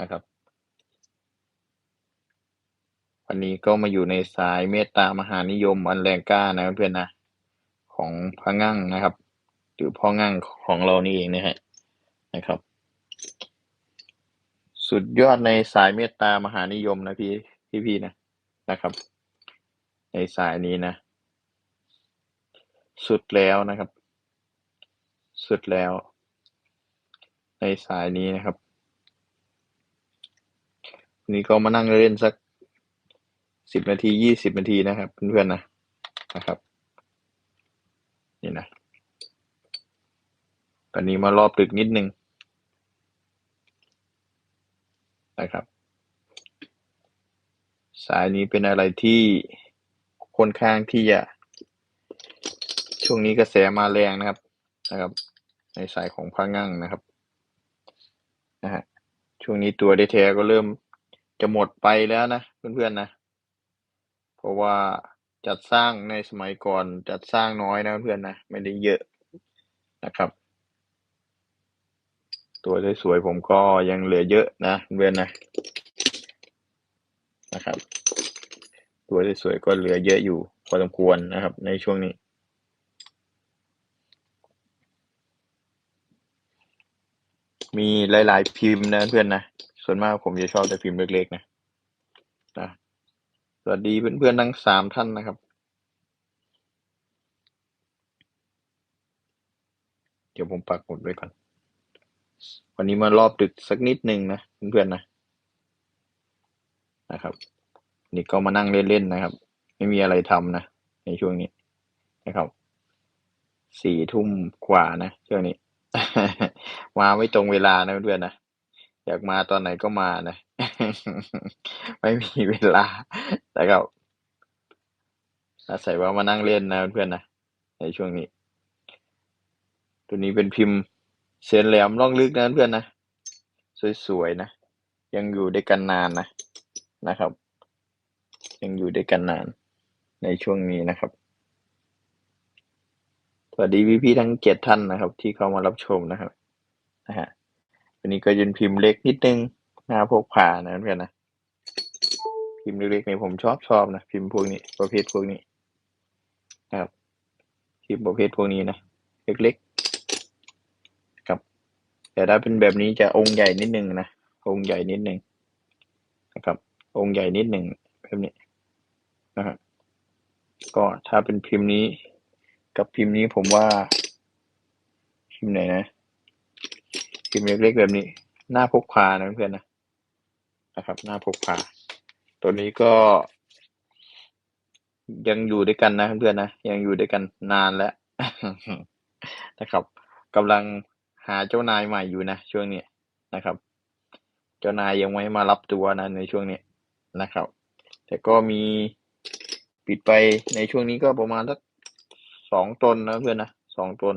นะครับ วันนี้ก็มาอยู่ในสายเมตตามหานิยมอันแรงกล้านะเพื่อนนะของพระงั่งนะครับ หรือพ่องั่งของเรานี่เองนะฮะนะครับ สุดยอดในสายเมตตามหานิยมนะพี่พี่พี่นะนะครับ ในสายนี้นะ สุดแล้วนะครับ สุดแล้ว ในสายนี้นะครับ นี่ก็มานั่งเล่นสักสิบนาทียี่สิบนาทีนะครับเพื่อนๆนะนะครับ นี่นะ ตอนนี้มารอบดึกนิดนึงนะครับ สายนี้เป็นอะไรที่ค่อนข้างที่จะช่วงนี้กระแสมาแรงนะครับนะครับ ในสายของพระงั่งนะครับนะฮะช่วงนี้ตัวได้แท้ก็เริ่ม จะหมดไปแล้วนะเพื่อนๆนะ เพราะว่าจัดสร้างในสมัยก่อนจัดสร้างน้อยนะเพื่อนๆนะ ไม่ได้เยอะนะครับ ตัวสวยๆผมก็ยังเหลือเยอะนะเพื่อนๆนะนะครับ ตัวสวยๆก็เหลือเยอะอยู่พอสมควรนะครับ ในช่วงนี้มีหลาย ๆ พิมพ์นะเพื่อนนะ ส่วนมากผมจะชอบแต่พิมพ์เล็กๆนะนะสวัสดีเพื่อนๆทั้งสามท่านนะครับ เดี๋ยวผมปักหมุดไว้ก่อน วันนี้มารอบดึกสักนิดหนึ่งนะเพื่อนๆนะนะครับ นี่ก็มานั่งเล่นๆนะครับ ไม่มีอะไรทำนะ ในช่วงนี้นะครับสี่ทุ่มกว่านะช่วงนี้ มาไม่ตรงเวลานะเพื่อนๆนะ อยากมาตอนไหนก็มานะ ไม่มีเวลานะครับอาศัยว่ามานั่งเล่นนะเพื่อนๆนะ ในช่วงนี้ ตัวนี้เป็นพิมพ์เสียนแหลมล่องลึกนะเพื่อนนะ สวยๆนะ ยังอยู่ด้วยกันนานนะนะครับ ยังอยู่ด้วยกันนาน ในช่วงนี้นะครับ สวัสดีพี่ๆทั้งเจ็ดท่านนะครับ ที่เข้ามารับชมนะครับนะฮะันนี้ก็ยืนพิมพ์เล็กนิดนึงหน้าพกผ่านะเพื่อนนะ พิมพ์เล็กๆนี่ผมชอบชอบนะ พิมพ์พวกนี้ประเภทพวกนี้นะครับพิมพ์ประเภทพวกนี้นะเล็กๆครับ แต่ถ้าเป็นแบบนี้จะองค์ใหญ่นิดนึงนะองค์ใหญ่นิดนึงนะครับ องค์ใหญ่นิดหนึ่งแบบนี้นะครับก็ถ้าเป็นพิมพ์นี้ กับพิมพ์นี้ผมว่าพิมพ์ไหนนะ พิมพ์เล็กๆแบบนี้ หน้าพกพานะเพื่อนนะนะครับ หน้าพกพา ตัวนี้ก็ ยังอยู่ด้วยกันนะเพื่อนนะยังอยู่ด้วยกันนานแล้วนะครับกำลังหาเจ้านายใหม่อยู่นะช่วงนี้นะครับ เจ้านายยังไม่มารับตัวนะในช่วงนี้นะครับ แต่ก็มีปิดไปในช่วงนี้ก็ประมาณสักสองตนนะเพื่อนนะสองตน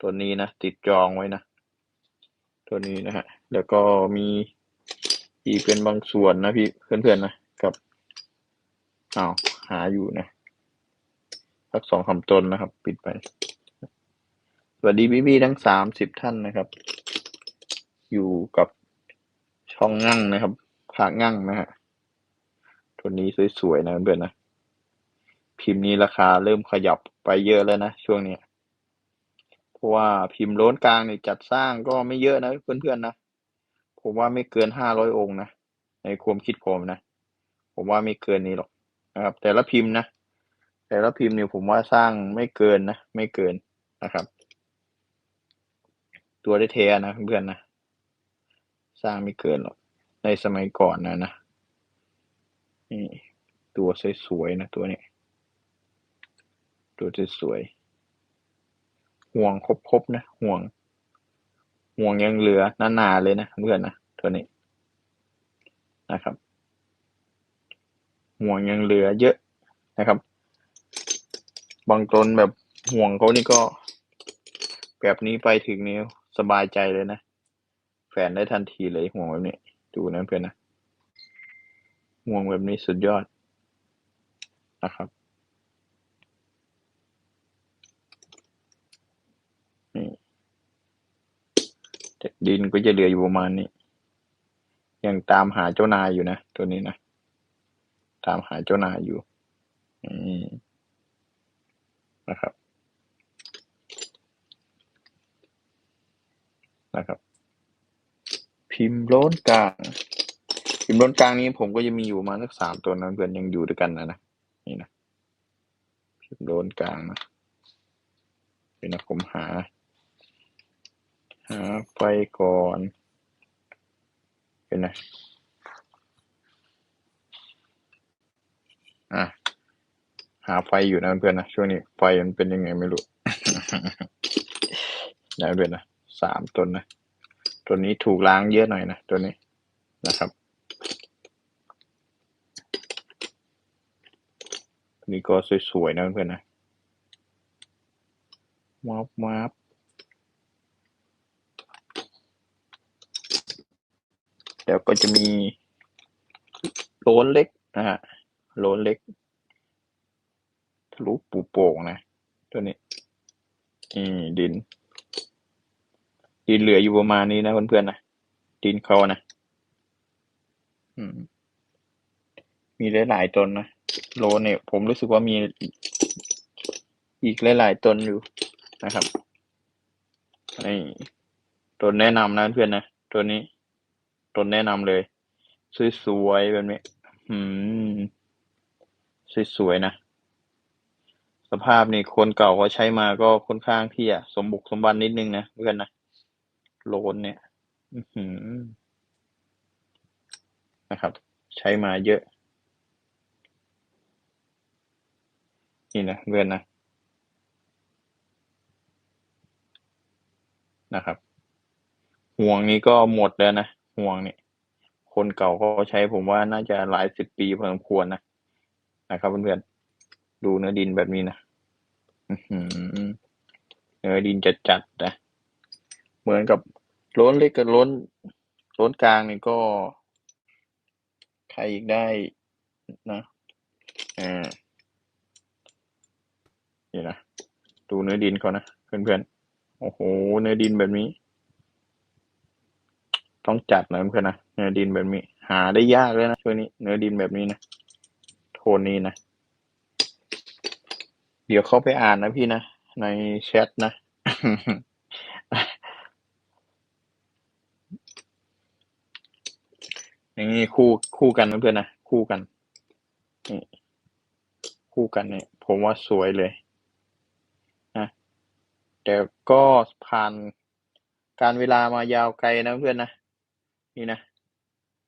ตัวนี้นะติดจองไว้นะ ตัวนี้นะฮะ แล้วก็มีอีกเป็นบางส่วนนะพี่เพื่อนๆนะครับอ้าวหาอยู่นะสักสองคำตนนะครับ ปิดไป สวัสดีพี่ๆทั้งสามสิบท่านนะครับ อยู่กับช่องงั่งนะครับผางั่งนะฮะตัวนี้สวยๆนะเพื่อนๆนะ พิมพ์นี้ราคาเริ่มขยับไปเยอะแล้วนะช่วงนี้ เพราะว่าพิมพ์โล้นกลางเนี่ยจัดสร้างก็ไม่เยอะนะเพื่อนๆนะ ผมว่าไม่เกินห้าร้อยองค์นะ ในความคิดผมนะ ผมว่าไม่เกินนี้หรอกนะครับ แต่ละพิมพ์นะ แต่ละพิมพ์เนี่ยผมว่าสร้างไม่เกินนะ ไม่เกินนะครับ ตัวได้เทนะเพื่อนๆนะ สร้างไม่เกินหรอก ในสมัยก่อนนะนะ นี่ตัวสวยๆนะตัวนี้ ตัวสวยๆ ห่วงครบๆนะ ห่วง ห่วงยังเหลือหนาๆเลยนะเพื่อนนะตัวนี้นะครับ ห่วงยังเหลือเยอะนะครับ บางตนแบบห่วงเขานี่ก็ แบบนี้ไปถึงนี้สบายใจเลยนะแฟนได้ทันทีเลยห่วงแบบนี้ดูนะเพื่อนนะห่วงแบบนี้สุดยอดนะครับ นี่แต่ ดินก็จะเหลืออยู่ประมาณนี้ ยังตามหาเจ้านายอยู่นะ ตัวนี้นะ ตามหาเจ้านายอยู่นะครับ นะครับ พิมพ์ล้นกลางพิมพ์ล้นกลางนี้ผมก็จะมีอยู่ประมาณสักสามตัวนะเพื่อนยังอยู่ด้วยกันนะนะนี่นะพิมพ์ล้นกลางนะเป็นนะผมหา หาไฟก่อนเป็นนะอะหาไฟอยู่นะเพื่อนนะช่วงนี้ไฟมันเป็นยังไงไม่รู้นะเพื่อนนะสามต้นนะตัวนี้ถูกล้างเยอะหน่อยนะตัวนี้นะครับนี่ก็สวยๆนะเพื่อนนะวับวับ แล้วก็จะมีโล้นเล็กนะฮะโล้นเล็กทะลุปูโป่งนะ ตัวนี้นี่ดิน ดินเหลืออยู่ประมาณนี้นะเพื่อนๆนะดินเขานะมีหลายๆตนนะโลเนี่ย ผมรู้สึกว่ามีอีกหลายๆตนอยู่นะครับนี่ต้นแนะนำนะเพื่อนนะ ตัวนี้ ตนแนะนำเลย สวยๆแบบนี้ อืม สวยๆนะ สภาพนี่คนเก่าเขาใช้มาก็ค่อนข้างที่จะสมบุกสมบันนิดนึงนะเพื่อนนะ โลนเนี่ย อืนะครับ ใช้มาเยอะ นี่นะเพื่อนนะ นะครับห่วงนี้ก็หมดแล้วนะ ห่วงเนี่ย คนเก่าเขาใช้ผมว่าน่าจะหลายสิบปีพอสมควรนะนะครับเพื่อนๆดูเนื้อดินแบบนี้นะเนื้อดินจัดๆนะเหมือนกับล้นเล็กกับล้นล้นกลางนี่ก็ใครอีกได้นะอ่านี่นะดูเนื้อดินเขานะเพื่อนๆโอ้โห เนื้อดินแบบนี้ ต้องจัดนะเพื่อนนะเนื้อดินแบบนี้ หาได้ยากเลยนะช่วงนี้เนื้อดินแบบนี้นะโทนนี้นะ เดี๋ยวเข้าไปอ่านนะพี่นะในแชทนะอย่างนี้คู่คู่กันเพื่อนนะคู่กันนี่คู่กันเนี่ย ผมว่าสวยเลยนะแต่ก็ผ่านการเวลามายาวไกลนะเพื่อนนะ นี่นะ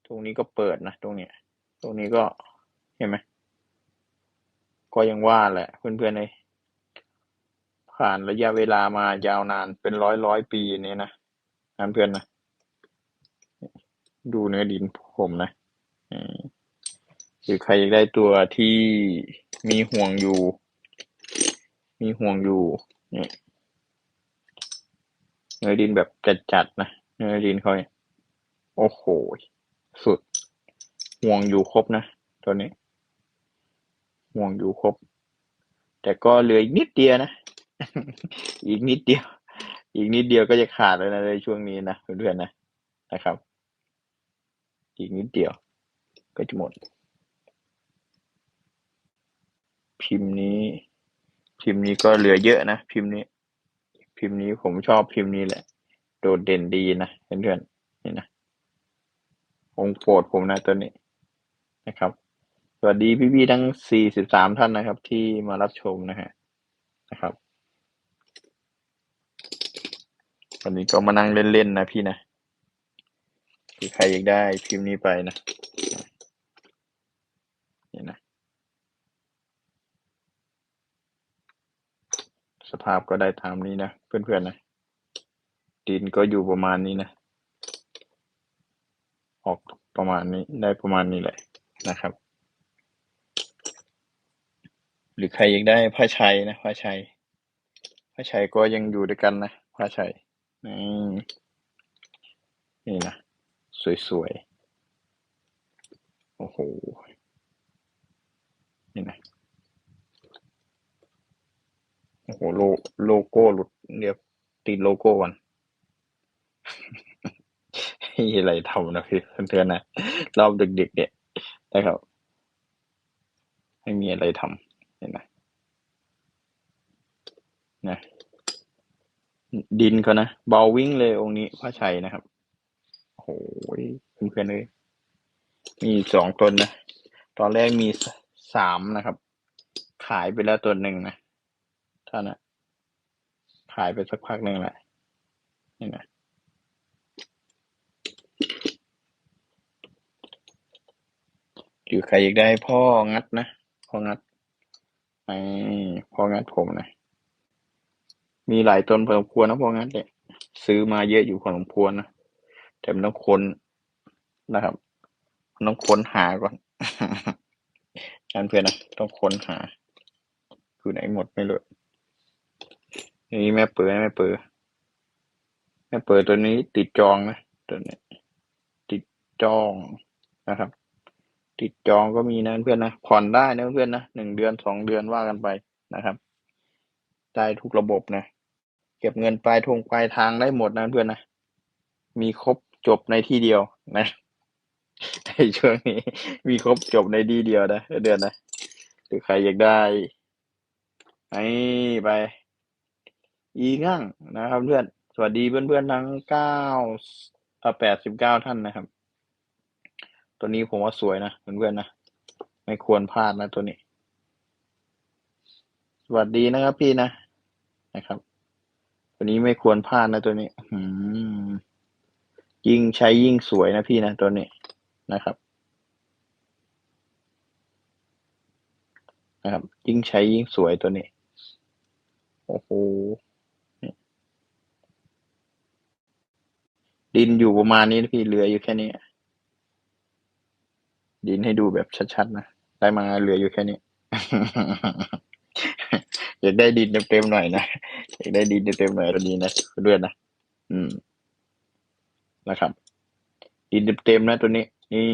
ตรงนี้ก็เปิดนะ ตรงเนี้ย ตรงนี้ก็เห็นไหม ก็ยังว่าแหละเพื่อนๆเลยผ่านระยะเวลามายาวนานเป็นร้อยร้อยปีนี่นะนั่นเพื่อนนะ ดูเนื้อดินผมนะหรือใครอยากได้ตัวที่มีห่วงอยู่ มีห่วงอยู่เนี่ยเนื้อดินแบบจัดๆนะเนื้อดินเขาเนี่ย โอ้โห สุด ห่วงอยู่ครบนะตัวนี้ ห่วงอยู่ครบ แต่ก็เหลืออีกนิดเดียวนะ อีกนิดเดียว อีกนิดเดียวก็จะขาดแล้วนะในช่วงนี้นะเพื่อนๆนะนะครับ อีกนิดเดียว ก็จะหมด พิมพ์นี้ พิมพ์นี้ก็เหลือเยอะนะ พิมพ์นี้ พิมพ์นี้ผมชอบพิมพ์นี้แหละ โดดเด่นดีนะเพื่อนๆนี่นะ องโปรดผมนะตัวนี้นะครับ สวัสดีพี่ๆทั้งสี่สิบสามท่านนะครับ ที่มารับชมนะฮะนะครับ วันนี้ก็มานั่งเล่น ๆ นะพี่นะใครอยากได้พิมพ์นี้ไปนะนี่นะ สภาพก็ได้ตามนี้นะ เพื่อน ๆ นะ ดินก็อยู่ประมาณนี้นะ มาณนี้ได้ประมาณนี้แหละนะครับ หรือใครอยากได้ผ้าชัยนะผ้าชัยผ้าชัยก็ยังอยู่ด้วยกันนะผ้าชัยนี่นี่นะสวยๆโอ้โหนี่นะโอ้โหโลโลโก้หลุดเดี๋ยวติดโลโก้ก่อน มีอะไรทำนะพี่เพื่อนๆนะรอบดึกๆเนี่ยนะครับ ไม่มีอะไรทำเห็นไหมนะ ดินเขานะเบาวิ่งเลยองค์นี้พระชัยนะครับโอ้โหเพื่อนๆเลยมีสองตนนะ ตอนแรกมีสสามนะครับ ขายไปแล้วตัวหนึ่งนะท่านนะขายไปสักพักหนึ่งแหละนี่นะ อยู่ใครอยากได้พ่องัดนะ พ่องัดไอ้พ่องัดผมนะ มีหลายตนพอสมควรนะพ่องัดเนี่ยซื้อมาเยอะอยู่พอสมควรนะ แต่มันต้องค้นนะครับต้องค้นหาก่อนการเพื่อนนะต้องค้นหาอยู่ไหนหมดไม่รู้นี่แม่เปิดแม่เปิดแม่เปิดตัวนี้ติดจองนะตัวนี้ติดจองนะครับ ติดจองก็มีนะเพื่อนนะผ่อนได้นะเพื่อนนะหนึ่งเดือนสองเดือนว่ากันไปนะครับได้ทุกระบบนะเก็บเงินปลายทงปลายทางได้หมดนะเพื่อนนะมีครบจบในที่เดียวนะในช่วงนี้ มีครบจบในที่เดียวนะเดือนนะหรือใครอยากได้ไอ้ไป อีงั่งนะครับเพื่อน สวัสดีเพื่อนๆทั้งเก้าแปดสิบเก้าท่านนะครับ ตัวนี้ผมว่าสวยนะเพื่อนๆนะ ไม่ควรพลาดนะตัวนี้ สวัสดีนะครับพี่นะ นะครับ ตัวนี้ไม่ควรพลาดนะตัวนี้อืมยิ่งใช้ยิ่งสวยนะพี่นะตัวนี้นะครับ นะครับ ยิ่งใช้ยิ่งสวยตัวนี้ โอ้โหดินอยู่ประมาณนี้นะพี่เหลืออยู่แค่นี้ ดินให้ดูแบบชัดๆนะ ได้มาเหลืออยู่แค่นี้ อยากได้ดินเต็มๆหน่อยนะอยากได้ดินเต็มๆหน่อยตัวนี้นะด้วยนะอืมนะครับดินเต็มๆนะตัวนี้นี่